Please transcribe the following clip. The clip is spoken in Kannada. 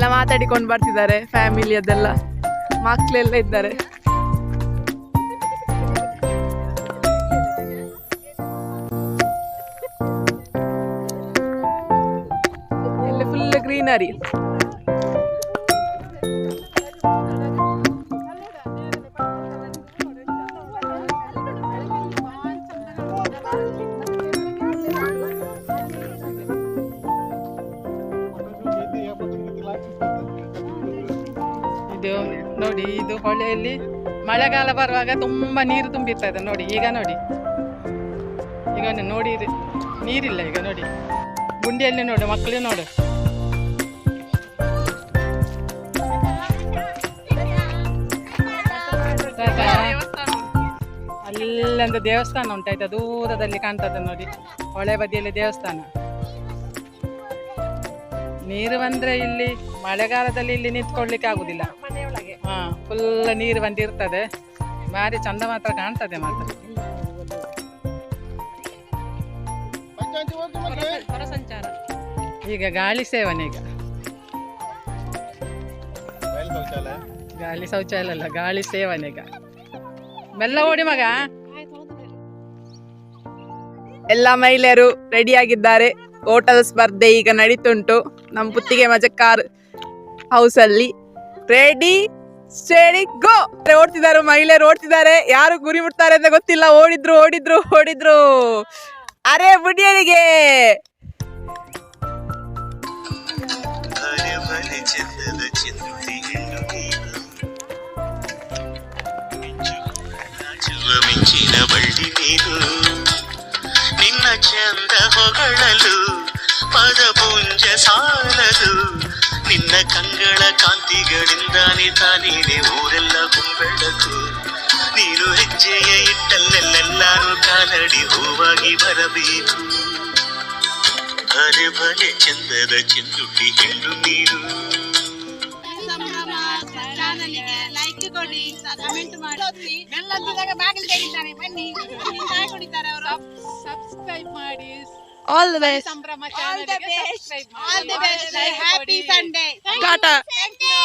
ಎಲ್ಲ ಮಾತಾಡಿಕೊಂಡು ಬರ್ತಿದ್ದಾರೆ ಫ್ಯಾಮಿಲಿ ಅದೆಲ್ಲ. ಮಕ್ಕಳೆಲ್ಲ ಇದ್ದಾರೆ. ಇಲ್ಲಿ ಫುಲ್ ಗ್ರೀನರಿ ಇದು ನೋಡಿ, ಇದು ಹೊಳೆಯಲ್ಲಿ ಮಳೆಗಾಲ ಬರುವಾಗ ತುಂಬಾ ನೀರು ತುಂಬಿರ್ತದೆ ನೋಡಿ, ಈಗ ನೋಡಿ. ಈಗ ನೋಡಿ ನೀರಿಲ್ಲ ಈಗ ನೋಡಿ. ಗುಂಡಿಯಲ್ಲಿ ನೋಡು, ಮಕ್ಕಳು ನೋಡು? ಅಲ್ಲೊಂದು ದೇವಸ್ಥಾನ ಉಂಟಾಯ್ತಾ ದೂರದಲ್ಲಿ ಕಾಣ್ತದೆ ನೋಡಿ, ಹೊಳೆ ಬದಿಯಲ್ಲಿ ದೇವಸ್ಥಾನ. ನೀರು ಬಂದ್ರೆ ಇಲ್ಲಿ ಮಳೆಗಾಲದಲ್ಲಿ ಇಲ್ಲಿ ನಿಂತ್ಕೊಳ್ಳಿಕ್ಕೆ ಆಗುದಿಲ್ಲ. ಹಾ ಫುಲ್ ನೀರು ಬಂದಿರ್ತದೆ. ಭಾರಿ ಚಂದ ಮಾತ್ರ ಕಾಣ್ತದೆ ಮಾತ್ರ. ಈಗ ಗಾಳಿ ಸೇವನೆ ಈಗ. ಗಾಳಿ ಶೌಚಾಲಯ ಅಲ್ಲ ಗಾಳಿ ಸೇವನೆ ಈಗ. ಮೆಲ್ಲ ಓಡಿ ಮಗ. ಎಲ್ಲ ಮಹಿಳೆಯರು ರೆಡಿಯಾಗಿದ್ದಾರೆ ಹೋಟೆಲ್ ಸ್ಪರ್ಧೆ ಈಗ ನಡೀತುಂಟು. ನಮ್ಮ ಪುತ್ತಿಗೆ ಮಜಕ್ಕಾರ್ ಹೌಸ್ ಅಲ್ಲಿ. Ready steady go! ಓಡ್ತಿದ್ದಾರೆ, ಮಹಿಳೆಯರು ಓಡ್ತಿದ್ದಾರೆ, ಯಾರು ಗುರಿ ಮುಟ್ತಾರೆ ಅಂತ ಗೊತ್ತಿಲ್ಲ, ಓಡಿದ್ರು ಓಡಿದ್ರು ಓಡಿದ್ರು. ಅರೆ ಬುಡಿಯರಿಗೆ ಮಿಂಚಿನ ಬಳ್ಳಿ ನೀನು ನಿನ್ನ ಚಂದ ಹೊಗಳಲು, ಪದಪುಂಜ ಸಾಲದು. ನಿನ್ನ ಕಂಗಳ ಕಾಂತಿಗಳಿಂದಾನೆ ತಾನೇನೆ ಊರೆಲ್ಲ ಕುಂಬೆಳಕು. ನೀನು ಹೆಜ್ಜೆಯ ಇಟ್ಟಲ್ಲೆಲ್ಲೆಲ್ಲಾರು ಕಾಲಡಿ ಹೂವಾಗಿ ಬರಬೇಕು. ಬರೆ ಬರೆ ಚಂದದ ಚೆಂದುಟ್ಟಿ ಹೆಣ್ಣು ನೀನು. ಲೈಕ್ ಕೊಡಿ ಕಮೆಂಟ್ ಮಾಡಿ. ಬೆಲ್ಲದಿದ್ದಾಗ ಬಾಗಿಲು ತೆಗಿತಾರೆ ಬನ್ನಿ. ಕುಡಿತಾರೆ ಅವರು? ಸಬ್ಸ್ಕ್ರೈಬ್ ಮಾಡಿ. ఆల్ ది బెస్ట్ సంభ్రమ ఛానల్కి subscribe all the best happy Sunday tata thank you